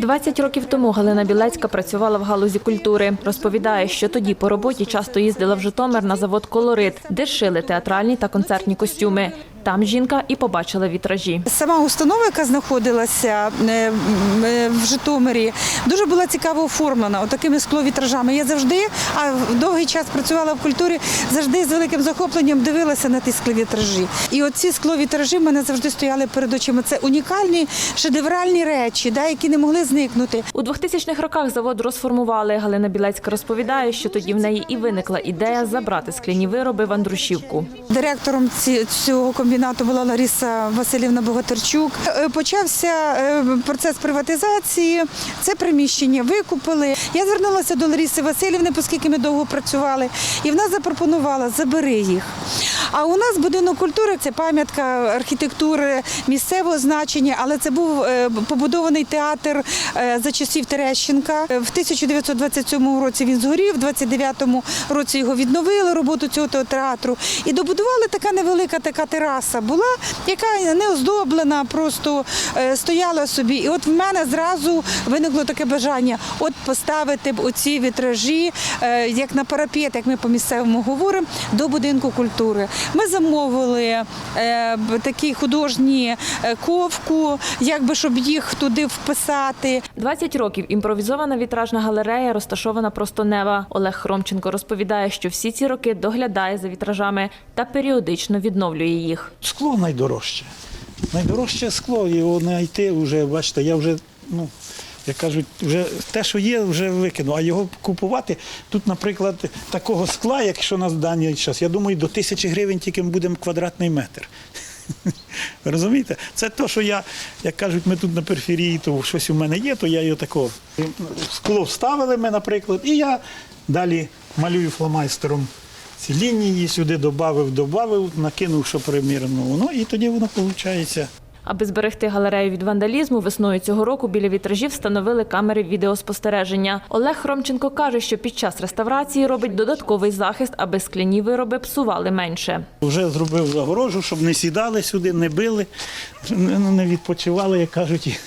20 років тому Галина Білецька працювала в галузі культури. Розповідає, що тоді по роботі часто їздила в Житомир на завод Колорит, де шили театральні та концертні костюми. Там жінка і побачила вітражі. Сама установа, яка знаходилася е, е, в Житомирі, дуже була цікаво оформлена отакими скловітражами. Я завжди, а довгий час працювала в культурі, завжди з великим захопленням дивилася на ті скловітражі. І оці скловітражі в мене завжди стояли перед очима. Це унікальні шедевральні речі, да, які не могли зникнути. У 2000-х роках завод розформували. Галина Білецька розповідає, що тоді в неї і виникла ідея забрати скляні вироби в Андрушівку. Директором цього комбінату була Лариса Васильівна Богатирчук. Е, Почався е, процес приватизації. Це приміщення викупили. Я звернулася до Лариси Васильівни, оскільки ми довго працювали, і вона запропонувала забери їх. А у нас будинок культури це пам'ятка архітектури місцевого значення, але це був е, побудований театр за часів Терещенка. В 1927 році він згорів, в 29-му році його відновили роботу цього театру. І добудували така невелика така тераса була, яка не оздоблена, просто е, стояла собі. І от в мене зразу виникло таке бажання: от поставити б оці вітражі, е, як на парапет, як ми по місцевому говоримо, до будинку культури. Ми замовили е, такі художні ковку, якби щоб їх туди вписати. 20 років імпровізована вітражна галерея розташована просто нева. Олег Хромченко розповідає, що всі ці роки доглядає за вітражами та періодично відновлює їх. Скло найдорожче. Найдорожче скло, його знайти вже, бачите, я вже, ну, як кажуть, вже те, що є, вже викину. А його купувати тут, наприклад, такого скла, якщо на даний час, я думаю, до тисячі гривень тільки ми будемо квадратний метр. Розумієте? Це те, що я, як кажуть, ми тут на периферії, то щось у мене є, то я його тако скло вставили ми, наприклад, і я далі малюю фломайстером ці лінії, сюди додав, додав, накинув, що примірно воно, і тоді воно виходить. Аби зберегти галерею від вандалізму, весною цього року біля вітражів встановили камери відеоспостереження. Олег Хромченко каже, що під час реставрації робить додатковий захист, аби скляні вироби псували менше. Вже зробив загорожу, щоб не сідали сюди, не били, не не відпочивали, як кажуть.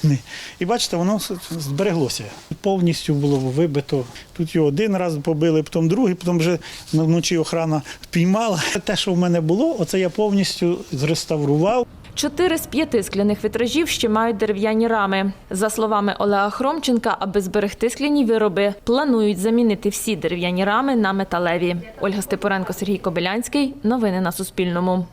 І, бачите, воно збереглося. Повністю було вибито. Тут його один раз побили, потім другий, потім вже вночі охрана впіймала. Те, що в мене було, оце я повністю зреставрував. Чотири з п'яти скляних вітражів ще мають дерев'яні рами. За словами Олега Хромченка, аби зберегти скляні вироби, планують замінити всі дерев'яні рами на металеві. Ольга Степоренко, Сергій Кобилянський. Новини на Суспільному.